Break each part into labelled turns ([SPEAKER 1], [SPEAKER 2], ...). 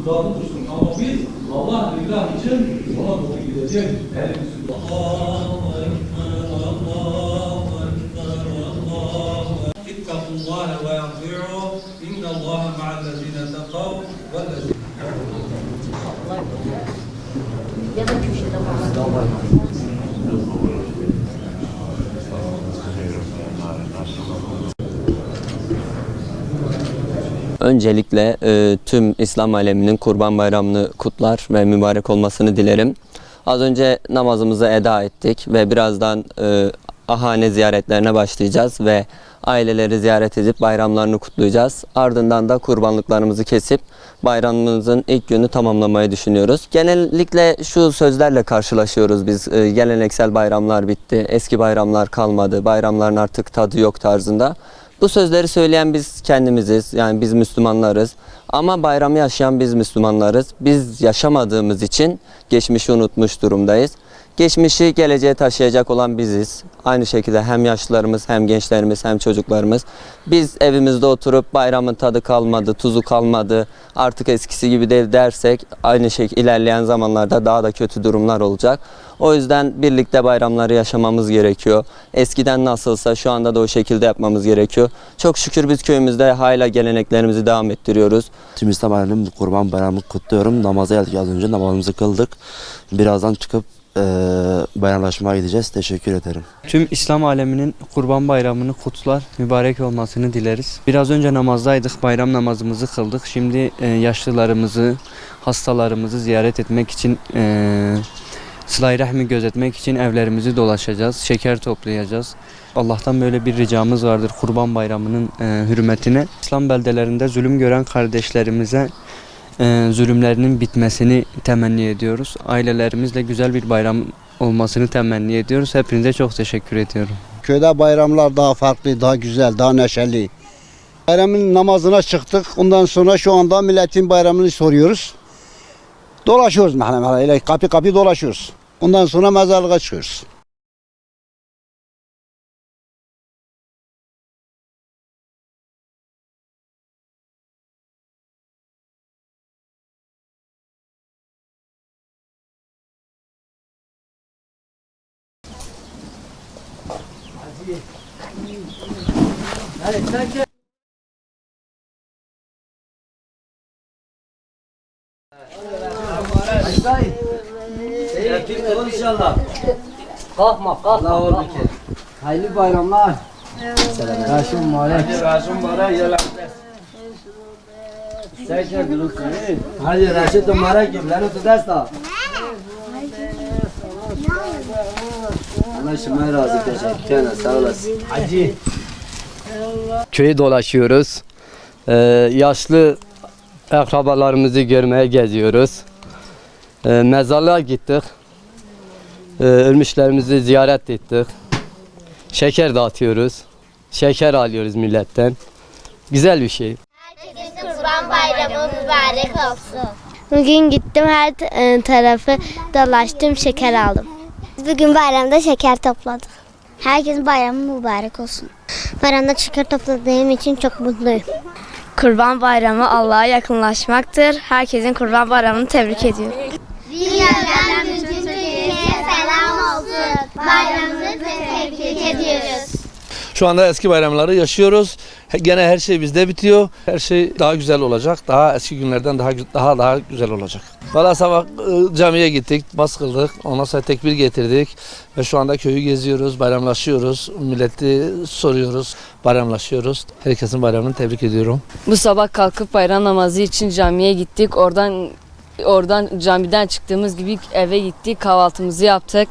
[SPEAKER 1] uzağını dursun. Ama biz Allah rızah için ona doğru gideceğiz. Elimizi Allahu Ekber, Allahu Ekber, Allahu Ekber. اتقوا الله وأطيعوا إن الله مع الذين اتقوا والذين
[SPEAKER 2] Ya da köşede falan.
[SPEAKER 3] Öncelikle e, tüm İslam aleminin Kurban Bayramı'nı kutlar ve mübarek olmasını dilerim. Az önce namazımızı eda ettik ve birazdan e, ahane ziyaretlerine başlayacağız ve aileleri ziyaret edip bayramlarını kutlayacağız. Ardından da kurbanlıklarımızı kesip bayramımızın ilk günü tamamlamayı düşünüyoruz. Genellikle şu sözlerle karşılaşıyoruz biz. E, geleneksel bayramlar bitti, eski bayramlar kalmadı, bayramların artık tadı yok tarzında. Bu sözleri söyleyen biz kendimiziz. Yani biz Müslümanlarız. Ama bayramı yaşayan biz Müslümanlarız. Biz yaşamadığımız için geçmişi unutmuş durumdayız. Geçmişi geleceğe taşıyacak olan biziz. Aynı şekilde hem yaşlılarımız hem gençlerimiz hem çocuklarımız. Biz evimizde oturup bayramın tadı kalmadı, tuzu kalmadı, artık eskisi gibi değil dersek aynı şekilde ilerleyen zamanlarda daha da kötü durumlar olacak. O yüzden birlikte bayramları yaşamamız gerekiyor. Eskiden nasılsa şu anda da o şekilde yapmamız gerekiyor. Çok şükür biz köyümüzde hala geleneklerimizi devam ettiriyoruz.
[SPEAKER 4] Tüm İslam aleminin kurban bayramını kutluyorum. Namaza geldik az önce namazımızı kıldık. Birazdan çıkıp eee bayramlaşmaya gideceğiz. Teşekkür ederim.
[SPEAKER 5] Tüm İslam aleminin Kurban Bayramını kutlar, mübarek olmasını dileriz. Biraz önce namazdaydık, bayram namazımızı kıldık. Şimdi e, yaşlılarımızı, hastalarımızı ziyaret etmek için, e, sıla rahmi gözetmek için evlerimizi dolaşacağız, şeker toplayacağız. Allah'tan böyle bir ricamız vardır Kurban Bayramı'nın e, hürmetine. İslam beldelerinde zulüm gören kardeşlerimize e, zulümlerinin bitmesini temenni ediyoruz. Ailelerimizle güzel bir bayram olmasını temenni ediyoruz. Hepinize çok teşekkür ediyorum.
[SPEAKER 6] Köyde bayramlar daha farklı, daha güzel, daha neşeli. Bayramın namazına çıktık. Ondan sonra şu anda milletin bayramını soruyoruz. Dolaşıyoruz mahalle mahalle. Kapı kapı dolaşıyoruz. Ondan sonra mezarlığa çıkıyoruz.
[SPEAKER 7] Kalkma kalkma. Allah kalkma. Hayırlı bayramlar. Raşim mübarek. Raşim mübarek yalan. Seyce gülük kare. Hadi Raşid mübarek evlerini tutarız da. Allah razı ederim. Sağ olasın. Hacı.
[SPEAKER 8] köyü dolaşıyoruz. Ee, yaşlı akrabalarımızı görmeye geziyoruz. Ee, mezarlığa gittik. Ee, ölmüşlerimizi ziyaret ettik. Şeker dağıtıyoruz. Şeker alıyoruz milletten. Güzel bir şey.
[SPEAKER 9] Herkesin Kurban Bayramı mübarek olsun.
[SPEAKER 10] Bugün gittim her e, tarafı dolaştım şeker aldım.
[SPEAKER 9] Bugün bayramda şeker topladık. Herkesin bayramı mübarek olsun. Bayramda şeker topladığım için çok mutluyum.
[SPEAKER 10] Kurban bayramı Allah'a yakınlaşmaktır. Herkesin kurban bayramını tebrik ediyorum.
[SPEAKER 9] Dünyadan bütün Türkiye'ye selam olsun. Bayramını tebrik ediyoruz.
[SPEAKER 11] Şu anda eski bayramları yaşıyoruz. Gene her şey bizde bitiyor. Her şey daha güzel olacak. Daha eski günlerden daha daha daha güzel olacak. Valla sabah e, camiye gittik, bas kıldık. Ondan sonra tekbir getirdik. Ve şu anda köyü geziyoruz, bayramlaşıyoruz. Milleti soruyoruz, bayramlaşıyoruz. Herkesin bayramını tebrik ediyorum.
[SPEAKER 12] Bu sabah kalkıp bayram namazı için camiye gittik. Oradan oradan camiden çıktığımız gibi eve gittik. Kahvaltımızı yaptık.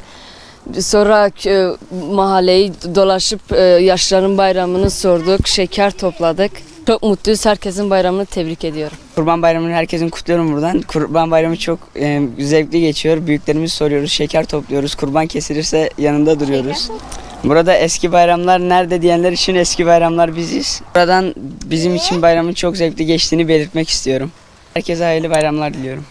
[SPEAKER 12] Sonra kö- mahalleyi dolaşıp e, yaşların bayramını sorduk. Şeker topladık. Çok mutluyuz. Herkesin bayramını tebrik ediyorum.
[SPEAKER 7] Kurban bayramını herkesin kutluyorum buradan. Kurban bayramı çok e, zevkli geçiyor. Büyüklerimizi soruyoruz, şeker topluyoruz. Kurban kesilirse yanında duruyoruz. Burada eski bayramlar nerede diyenler için eski bayramlar biziz. Buradan bizim için bayramın çok zevkli geçtiğini belirtmek istiyorum. Herkese hayırlı bayramlar diliyorum.